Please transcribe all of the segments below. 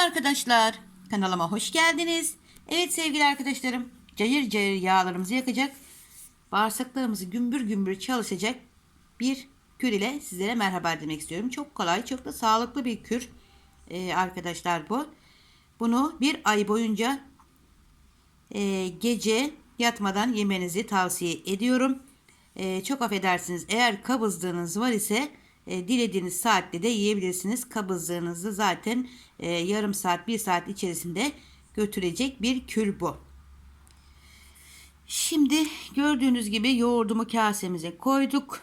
arkadaşlar. Kanalıma hoş geldiniz. Evet sevgili arkadaşlarım. Cayır cayır yağlarımızı yakacak. Bağırsaklarımızı gümbür gümbür çalışacak bir kür ile sizlere merhaba demek istiyorum. Çok kolay, çok da sağlıklı bir kür ee, arkadaşlar bu. Bunu bir ay boyunca e, gece yatmadan yemenizi tavsiye ediyorum. E, çok affedersiniz eğer kabızlığınız var ise e, dilediğiniz saatte de yiyebilirsiniz. Kabızlığınızı zaten e, yarım saat bir saat içerisinde götürecek bir kür bu. Şimdi gördüğünüz gibi yoğurdumu kasemize koyduk.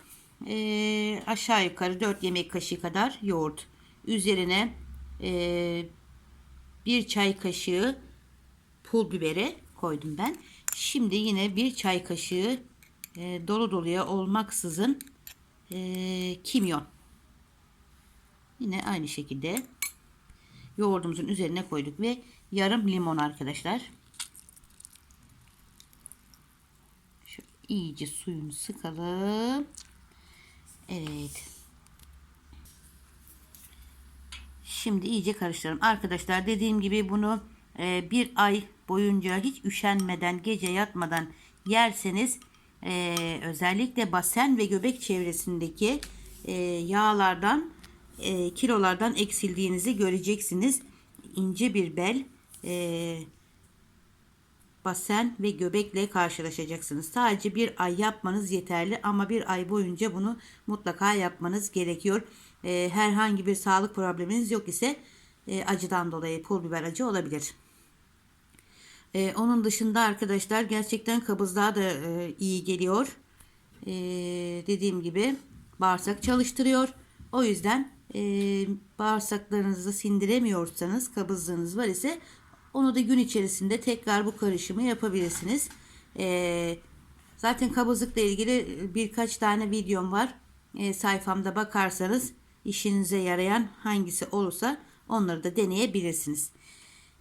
E, aşağı yukarı 4 yemek kaşığı kadar yoğurt. Üzerine e, bir çay kaşığı pul biberi koydum ben. Şimdi yine bir çay kaşığı e, dolu doluya olmaksızın e, kimyon. Yine aynı şekilde yoğurdumuzun üzerine koyduk ve yarım limon arkadaşlar. Şu iyice suyunu sıkalım. Evet. Şimdi iyice karıştıralım. Arkadaşlar dediğim gibi bunu e, bir ay boyunca hiç üşenmeden gece yatmadan yerseniz e, özellikle basen ve göbek çevresindeki e, yağlardan e, kilolardan eksildiğinizi göreceksiniz. İnce bir bel e, basen ve göbekle karşılaşacaksınız. Sadece bir ay yapmanız yeterli ama bir ay boyunca bunu mutlaka yapmanız gerekiyor. E, herhangi bir sağlık probleminiz yok ise e, acıdan dolayı pul biber acı olabilir. E, onun dışında arkadaşlar gerçekten kabızlığa da e, iyi geliyor. E, dediğim gibi bağırsak çalıştırıyor. O yüzden e, bağırsaklarınızı sindiremiyorsanız kabızlığınız var ise onu da gün içerisinde tekrar bu karışımı yapabilirsiniz. E, zaten kabızlıkla ilgili birkaç tane videom var. E, sayfamda bakarsanız işinize yarayan hangisi olursa onları da deneyebilirsiniz.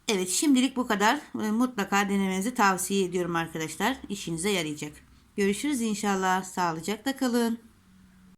Evet şimdilik bu kadar. E, Mutlaka denemenizi tavsiye ediyorum arkadaşlar. İşinize yarayacak. Görüşürüz inşallah. Sağlıcakla kalın.